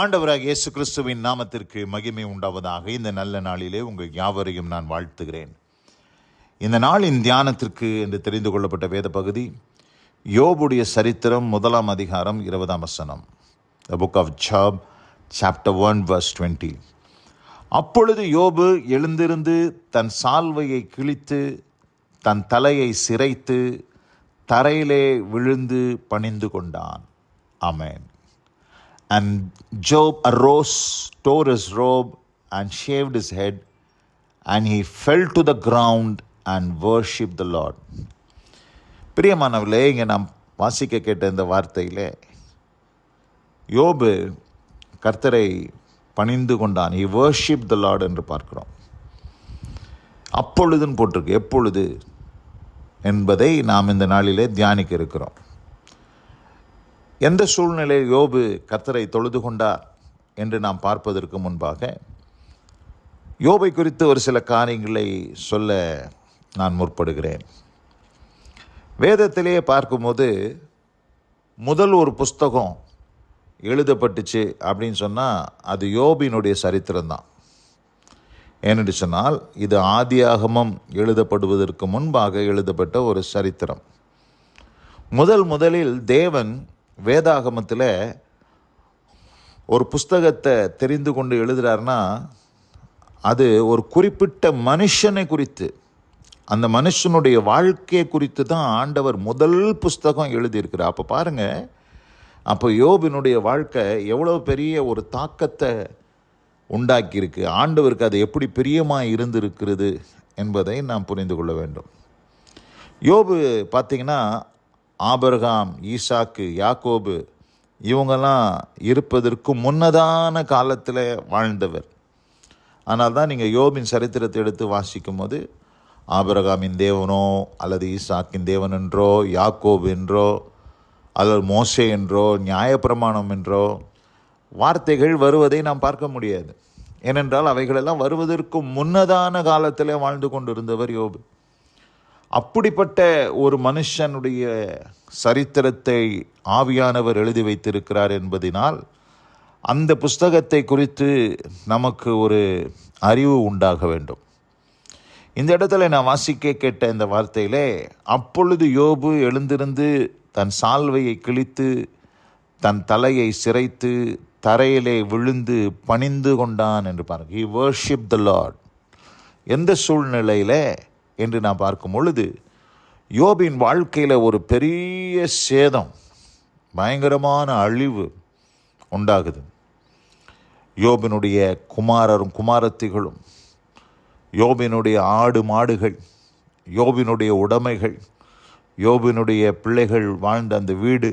ஆண்டவராக இயேசு கிறிஸ்துவின் நாமத்திற்கு மகிமை உண்டாவதாக இந்த நல்ல நாளிலே உங்கள் யாவரையும் நான் வாழ்த்துகிறேன். இந்த நாளின் தியானத்திற்கு என்று தெரிந்து கொள்ளப்பட்ட வேத பகுதி யோபுடைய சரித்திரம் முதலாம் அதிகாரம் இருபதாம் வசனம். The book of Job chapter one verse twenty அப்பொழுது யோபு எழுந்திருந்து தன் சால்வையை கிழித்து தன் தலையை சிரைத்து தரையிலே விழுந்து பணிந்து கொண்டான். ஆமென். And Job arose, tore his robe, and shaved his head, and he fell to the ground and worshipped the Lord. பிரியமானவர்களே இங்கே நாம் வாசிக்க கேட்ட இந்த வார்த்தையிலே யோபு கர்த்தரை பணிந்து கொண்டான் ஹி வர்ஷிப் த லார்ட் என்று பார்க்கிறோம் அப்பொழுதுன்னு போட்டிருக்கு எப்பொழுது என்பதை நாம் இந்த நாளிலே தியானிக்க இருக்கிறோம் எந்த சூழ்நிலையில் யோபு கர்த்தரை தொழுது கொண்டார் என்று நாம் பார்ப்பதற்கு முன்பாக யோபை குறித்து ஒரு சில காரியங்களை சொல்ல நான் முற்படுகிறேன். வேதத்திலேயே பார்க்கும்போது முதல் ஒரு புஸ்தகம் எழுதப்பட்டுச்சு அப்படின்னு சொன்னால் அது யோபினுடைய சரித்திரம்தான். ஏனென்று சொன்னால் இது ஆதியாகமம் எழுதப்படுவதற்கு முன்பாக எழுதப்பட்ட ஒரு சரித்திரம். முதல் முதலில் தேவன் வேதாகமத்தில் ஒரு புஸ்தகத்தை தெரிந்து கொண்டு எழுதுகிறாருன்னா அது ஒரு குறிப்பிட்ட மனுஷனை குறித்து அந்த மனுஷனுடைய வாழ்க்கையை குறித்து தான் ஆண்டவர் முதல் புஸ்தகம் எழுதியிருக்கிறார். அப்போ பாருங்கள் அப்போ யோபினுடைய வாழ்க்கை எவ்வளோ பெரிய ஒரு தாக்கத்தை உண்டாக்கியிருக்கு. ஆண்டவருக்கு அது எப்படி பிரியமாக இருந்திருக்கிறது என்பதை நாம் புரிந்து கொள்ள வேண்டும். யோபு பார்த்தீங்கன்னா ஆபர்காம் ஈசாக்கு யாக்கோபு இவங்கெல்லாம் இருப்பதற்கு முன்னதான காலத்தில் வாழ்ந்தவர். ஆனால் தான் நீங்கள் யோபின் சரித்திரத்தை எடுத்து வாசிக்கும் போது ஆபரகாமின் தேவனோ அல்லது ஈசாக்கின் தேவன் என்றோ யாக்கோபு என்றோ அல்லது மோசே என்றோ நியாயப்பிரமாணம் என்றோ வார்த்தைகள் வருவதை நாம் பார்க்க முடியாது. ஏனென்றால் அவைகளெல்லாம் வருவதற்கு முன்னதான காலத்தில் வாழ்ந்து கொண்டிருந்தவர் யோபு. அப்படிப்பட்ட ஒரு மனுஷனுடைய சரித்திரத்தை ஆவியானவர் எழுதி வைத்திருக்கிறார் என்பதினால் அந்த புஸ்தகத்தை குறித்து நமக்கு ஒரு அறிவு உண்டாக வேண்டும். இந்த இடத்துல நான் வாசிக்க கேட்ட இந்த வார்த்தையிலே அப்பொழுது யோபு எழுந்திருந்து தன் சால்வையை கிழித்து தன் தலையை சிரைத்து தரையிலே விழுந்து பணிந்து கொண்டான் என்று பாருங்கள் ஹி வர்ஷிப் த லார்ட் எந்த சூழ்நிலையில் என்று நாம் பார்க்கும் பொழுது யோபின் வாழ்க்கையில் ஒரு பெரிய சேதம் பயங்கரமான அழிவு உண்டாகுது. யோபினுடைய குமாரரும் குமாரத்திகளும் யோபினுடைய ஆடு மாடுகள் யோபினுடைய உடைமைகள் யோபினுடைய பிள்ளைகள் வாழ்ந்த அந்த வீடு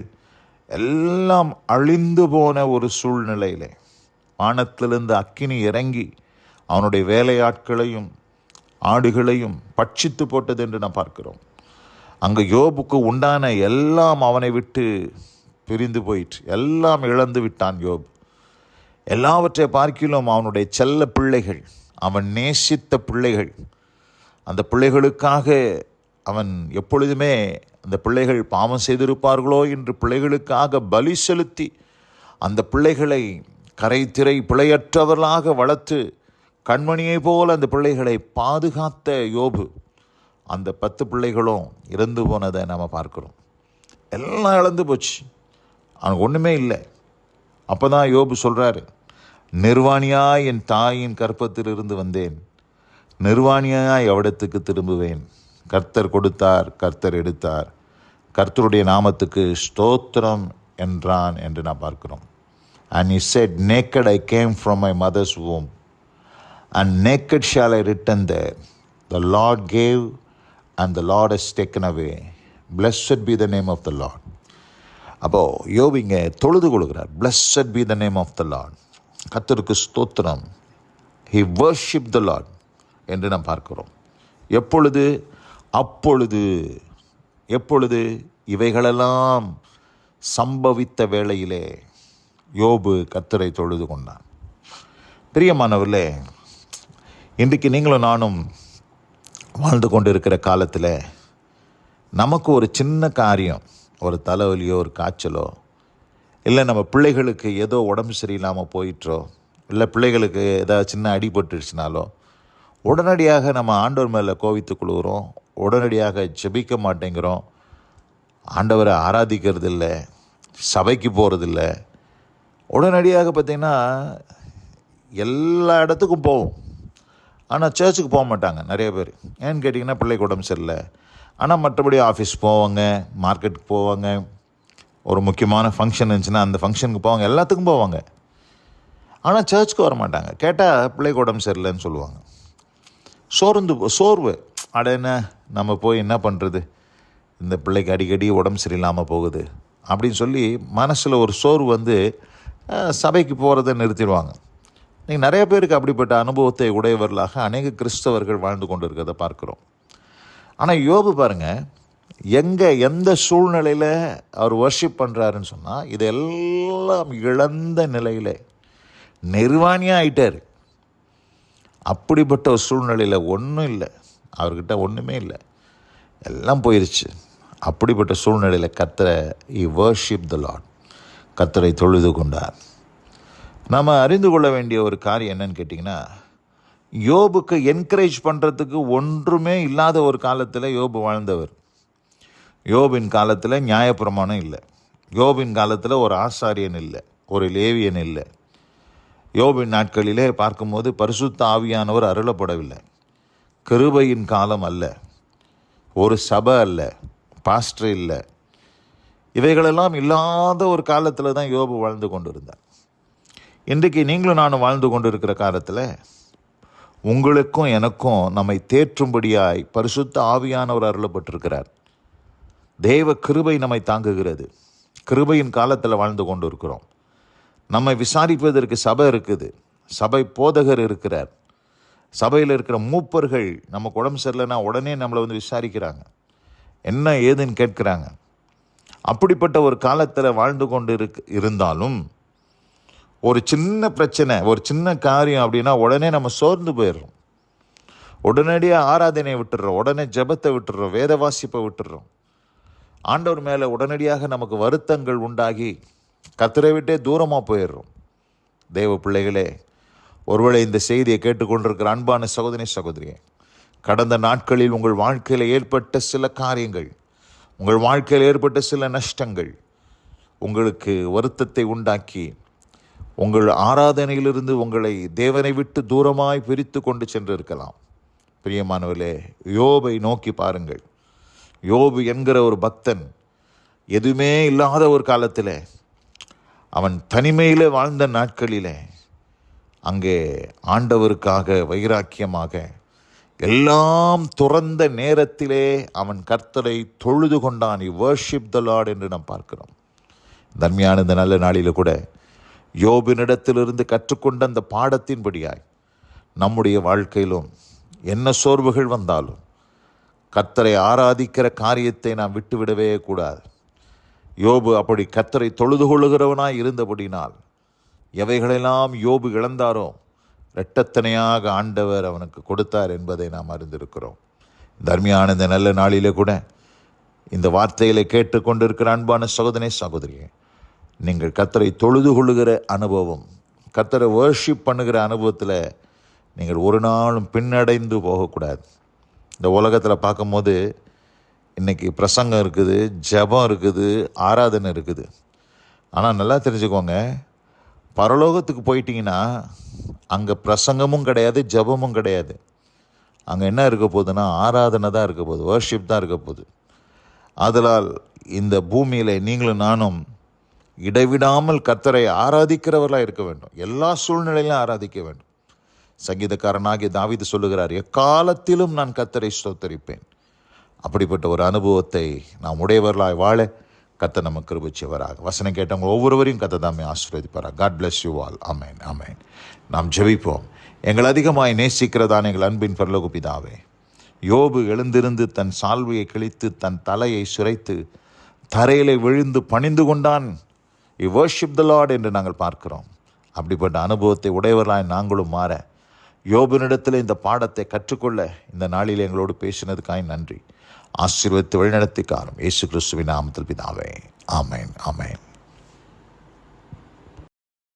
எல்லாம் அழிந்து போன ஒரு சூழ்நிலையிலே வானத்திலிருந்து அக்கினி இறங்கி அவனுடைய வேலையாட்களையும் ஆடுகளையும் பட்சித்து போட்டது என்று நாம் பார்க்கிறோம். அங்கே யோபுக்கு உண்டான எல்லாம் அவனை விட்டு பிரிந்து போயிற்று. எல்லாம் இழந்து விட்டான் யோப். எல்லாவற்றை பார்க்கிலும் அவனுடைய செல்ல பிள்ளைகள் அவன் நேசித்த பிள்ளைகள் அந்த பிள்ளைகளுக்காக அவன் எப்பொழுதுமே அந்த பிள்ளைகள் பாவம் செய்திருப்பார்களோ என்று பிள்ளைகளுக்காக பலி செலுத்தி அந்த பிள்ளைகளை கரைத்திரை பிழையற்றவர்களாக வளர்த்து கண்மணியை போல் அந்த பிள்ளைகளை பாதுகாத்த யோபு. அந்த பத்து பிள்ளைகளும் இறந்து போனதை நாம் பார்க்குறோம். எல்லாம் இழந்து போச்சு. அவனுக்கு ஒன்றுமே இல்லை. அப்போ தான் யோபு சொல்கிறாரு நிர்வாணியாய் என் தாயின் கற்பத்தில் இருந்து வந்தேன். நிர்வாணியாய் எவ்விடத்துக்கு திரும்புவேன். கர்த்தர் கொடுத்தார் கர்த்தர் எடுத்தார். கர்த்தருடைய நாமத்துக்கு ஸ்தோத்திரம் என்றான் என்று நான் பார்க்கிறோம். And I said naked I came from my mother's womb. And naked shall I return there. The Lord gave, and the Lord has taken away. Blessed be the name of the Lord. அப்போது யோபிங்க தொழுது கொள்கிறார். Blessed be the name of the Lord கத்தருக்கு ஸ்தோத்திரம். He worship the Lord என்று நாம் பார்க்கிறோம். எப்பொழுது? அப்பொழுது. எப்பொழுது? இவைகளெல்லாம் சம்பவித்த வேளையிலே யோபு கத்தரை தொழுது கொண்டான் பிரியமானவர்களே இன்றைக்கு நீங்களும் நானும் வாழ்ந்து கொண்டு இருக்கிற காலத்தில் நமக்கு ஒரு சின்ன காரியம் ஒரு தலைவலியோ ஒரு காய்ச்சலோ இல்லை நம்ம பிள்ளைகளுக்கு ஏதோ உடம்பு சரியில்லாமல் போயிட்டோ இல்லை பிள்ளைகளுக்கு ஏதாவது சின்ன அடிபட்டுருச்சுனாலோ உடனடியாக நம்ம ஆண்டவர் மேலே கோவித்து கொள்கிறோம் உடனடியாக ஜெபிக்க மாட்டேங்கிறோம். ஆண்டவரை ஆராதிக்கிறது இல்லை சபைக்கு போகிறதில்ல. உடனடியாக பார்த்திங்கன்னா எல்லா இடத்துக்கும் போவோம். ஆனால் சர்ச்சுக்கு போக மாட்டாங்க நிறைய பேர். ஏன்னு கேட்டிங்கன்னா பிள்ளைக்கு உடம்பு சரியில்லை. ஆனால் மற்றபடி ஆஃபீஸ் போவாங்க மார்க்கெட்டுக்கு போவாங்க. ஒரு முக்கியமான ஃபங்க்ஷன் இருந்துச்சுன்னா அந்த ஃபங்க்ஷனுக்கு போவாங்க எல்லாத்துக்கும் போவாங்க. ஆனால் சர்ச்சுக்கு வர மாட்டாங்க. கேட்டால் பிள்ளைக்கு உடம்பு சரியில்லைன்னு சொல்லுவாங்க. சோர்ந்து சோர்வு. அட என்ன நம்ம போய் என்ன பண்ணுறது இந்த பிள்ளைக்கு அடிக்கடி உடம்பு சரியில்லாமல் போகுது. அப்படின்னு சொல்லி மனசில் ஒரு சோர்வு வந்து சபைக்கு போகிறத நிறுத்திடுவாங்க. நீங்கள் நிறைய பேருக்கு அப்படிப்பட்ட அனுபவத்தை உடையவர்களாக அநேக கிறிஸ்தவர்கள் வாழ்ந்து கொண்டு இருக்கிறத பார்க்குறோம். ஆனால் யோபு பாருங்கள் எங்கே எந்த சூழ்நிலையில் அவர் வர்ஷிப் பண்ணுறாருன்னு சொன்னால் இதெல்லாம் இழந்த நிலையில் நிர்வாணியாக ஆயிட்டார். அப்படிப்பட்ட ஒரு சூழ்நிலையில் ஒன்றும் இல்லை. அவர்கிட்ட ஒன்றுமே இல்லை. எல்லாம் போயிடுச்சு அப்படிப்பட்ட சூழ்நிலையில் கத்தரை இ வர்ஷிப் த லாட் கத்தரை தொழுது கொண்டார். நாம் அறிந்து கொள்ள வேண்டிய ஒரு காரியம் என்னன்னு கேட்டிங்கன்னா யோபுக்கு என்கரேஜ் பண்ணுறதுக்கு ஒன்றுமே இல்லாத ஒரு காலத்தில் யோபு வாழ்ந்தவர். யோபின் காலத்தில் நியாயப்பிரமாணம் இல்லை. யோபின் காலத்தில் ஒரு ஆசாரியன் இல்லை ஒரு லேவியன் இல்லை. யோபின் நாட்களிலே பார்க்கும்போது பரிசுத்த ஆவியானவர் அருளப்படவில்லை. கிருபையின் காலம் அல்ல. ஒரு சபை அல்ல பாஸ்டர் இல்லை. இவைகளெல்லாம் இல்லாத ஒரு காலத்தில் தான் யோபு வாழ்ந்து கொண்டிருந்தார். இன்றைக்கு நீங்களும் நானும் வாழ்ந்து கொண்டிருக்கிற காலத்தில் உங்களுக்கும் எனக்கும் நம்மை தேற்றும்படியாய் பரிசுத்த ஆவியானவர் அருளப்பட்டிருக்கிறார். தேவ கிருபை நம்மை தாங்குகிறது. கிருபையின் காலத்தில் வாழ்ந்து கொண்டு இருக்கிறோம் நம்மை விசாரிப்பதற்கு சபை இருக்குது. சபை போதகர் இருக்கிறார். சபையில் இருக்கிற மூப்பர்கள் நமக்கு உடம்பு சரியில்லைன்னா உடனே நம்மளை வந்து விசாரிக்கிறாங்க. என்ன ஏதுன்னு கேட்குறாங்க. அப்படிப்பட்ட ஒரு காலத்தில் வாழ்ந்து கொண்டு இருக்கு இருந்தாலும் ஒரு சின்ன பிரச்சனை ஒரு சின்ன காரியம் அப்படின்னா உடனே நம்ம சோர்ந்து போயிடுறோம். உடனடியாக ஆராதனையை விட்டுடுறோம். உடனே ஜெபத்தை விட்டுடுறோம். வேத வாசிப்பை விட்டுடுறோம். ஆண்டவர் மேலே உடனடியாக நமக்கு வருத்தங்கள் உண்டாகி கத்தரை விட்டே தூரமாக போயிடுறோம். தெய்வ பிள்ளைகளே ஒருவேளை இந்த செய்தியை கேட்டுக்கொண்டிருக்கிற அன்பான சகோதரி சகோதரியே கடந்த நாட்களில் உங்கள் வாழ்க்கையில் ஏற்பட்ட சில காரியங்கள் உங்கள் வாழ்க்கையில் ஏற்பட்ட சில நஷ்டங்கள் உங்களுக்கு வருத்தத்தை உண்டாக்கி உங்கள் ஆராதனையிலிருந்து உங்களை தேவனை விட்டு தூரமாய் பிரித்து கொண்டு சென்றிருக்கலாம். பிரியமானவர்களே யோபை நோக்கி பாருங்கள். யோபு என்கிற ஒரு பக்தன் எதுவுமே இல்லாத ஒரு காலத்தில் அவன் தனிமையில் வாழ்ந்த நாட்களிலே அங்கே ஆண்டவருக்காக வைராக்கியமாக எல்லாம் துறந்த நேரத்திலே அவன் கர்த்தரை தொழுது கொண்டான். இ வர்ஷிப் த லார்ட் என்று நாம் பார்க்கிறோம். தன்மையான இந்த நல்ல நாளில் கூட யோபினிடத்திலிருந்து கற்றுக்கொண்ட அந்த பாடத்தின்படியாய் நம்முடைய வாழ்க்கையிலும் என்ன சோர்வுகள் வந்தாலும் கத்தரை ஆராதிக்கிற காரியத்தை நாம் விட்டுவிடவே கூடாது. யோபு அப்படி கத்தரை தொழுது கொள்ளுகிறவனாய் இருந்தபடினால் எவைகளெல்லாம் யோபு இழந்தாரோ இரட்டத்தனையாக ஆண்டவர் அவனுக்கு கொடுத்தார் என்பதை நாம் அறிந்திருக்கிறோம். தர்மியான இந்த நல்ல நாளிலே கூட இந்த வார்த்தைகளை கேட்டுக்கொண்டிருக்கிற அன்பான சகோதரனே சகோதரியே நீங்கள் கத்தரை தொழுது கொள்ளுகிற அனுபவம் கத்தரை வேர்ஷிப் பண்ணுகிற அனுபவத்தில் நீங்கள் ஒரு நாளும் பின்னடைந்து போகக்கூடாது. இந்த உலகத்தில் பார்க்கும்போது இன்றைக்கி பிரசங்கம் இருக்குது ஜெபம் இருக்குது ஆராதனை இருக்குது. ஆனால் நல்லா தெரிஞ்சுக்கோங்க பரலோகத்துக்கு போயிட்டீங்கன்னா அங்கே பிரசங்கமும் கிடையாது ஜெபமும் கிடையாது. அங்கே என்ன இருக்க போகுதுன்னா ஆராதனை தான் இருக்க போகுது வர்ஷிப் தான் இருக்க போகுது. ஆதலால் இந்த பூமியில் நீங்களும் நானும் இடைவிடாமல் கத்தரை ஆராதிக்கிறவர்களாக இருக்க வேண்டும். எல்லா சூழ்நிலையிலும் ஆராதிக்க வேண்டும். சங்கீதக்காரனாகிய தாவிது சொல்லுகிறார் எக்காலத்திலும் நான் கத்தரை ஸ்தோத்தரிப்பேன். அப்படிப்பட்ட ஒரு அனுபவத்தை நாம் உடையவர்களாய் வாழ கத்த நம்ம கிருபிச்சவராக வசனம் கேட்டவங்க ஒவ்வொருவரையும் கத்தை தாமே ஆசீர்வதிப்பாராக. God bless you all amen amen நாம் ஜெபிப்போம். எங்கள் அதிகமாய் நேசிக்கிறதான எங்கள் அன்பின் பரலோகோபிதாவே யோபு எழுந்திருந்து தன் சால்வையை கிழித்து தன் தலையை சுரைத்து தரையிலே விழுந்து பணிந்து கொண்டான். யூ வர்ஷிப் த லார்ட் என்று நாங்கள் பார்க்கிறோம். அப்படிப்பட்ட அனுபவத்தை உடையவர்களாய் நாங்களும் மாற யோபுனிடத்தில் இந்த பாடத்தை கற்றுக்கொள்ள இந்த நாளில் எங்களோடு பேசினதுக்காய் நன்றி. ஆசீர்வதித்து வழிநடத்திக்காரும். இயேசு கிறிஸ்துவின் நாமத்தில் பிதாவே. ஆமேன் ஆமேன்.